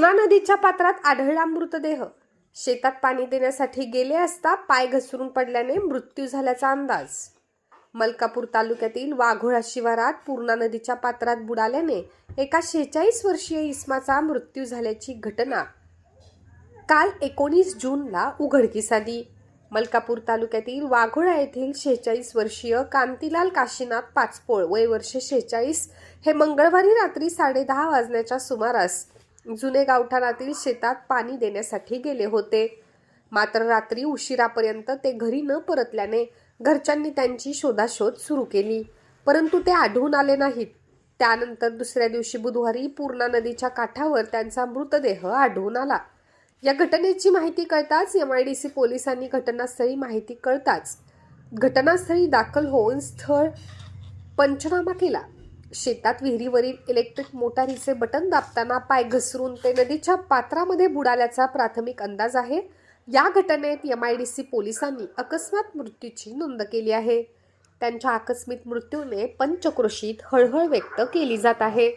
पूर्णा नदीच्या पात्रात आढळला मृतदेह. शेतात पाणी देण्यासाठी गेले असता पाय घसरून पडल्याने मृत्यू झाल्याचा अंदाज. मलकापूर तालुक्यातील वाघोळा शिवारात पूर्णा नदीच्या पात्रात बुडाल्याने एका शेहेचाळीस वर्षीय इस्माचा मृत्यू झाल्याची घटना. काल एकोणीस जूनला उघडकीस आली. मलकापूर तालुक्यातील वाघोळा येथील शेहेचाळीस वर्षीय कांतीलाल काशीनाथ पाचपोळ वय वर्ष शेहेचाळीस हे मंगळवारी रात्री साडेदहा वाजण्याच्या सुमारास जुने गावठाणातील शेतात पाणी देण्यासाठी गेले होते. मात्र रात्री उशिरापर्यंत ते घरी न परतल्याने घरच्यांनी त्यांची शोधाशोध सुरू केली. परंतु ते आढळून आले नाहीत. त्यानंतर दुसऱ्या दिवशी बुधवारी पूर्णा नदीच्या काठावर त्यांचा मृतदेह आढळून आला. या घटनेची माहिती कळताच एम आय डी सी पोलिसांनी घटनास्थळी माहिती कळताच घटनास्थळी दाखल होऊन स्थळ पंचनामा केला. शेतात विहिरीवरील इलेक्ट्रिक मोटारीचे बटन दाबताना पाय घसरून ते नदीच्या पात्रामध्ये बुडाल्याचा प्राथमिक अंदाज आहे. या घटनेत एम आय डी सी पोलिसांनी अकस्मात मृत्यूची नोंद केली आहे. त्यांच्या आकस्मिक मृत्यूने पंचक्रोशीत हळहळ व्यक्त केली जात आहे.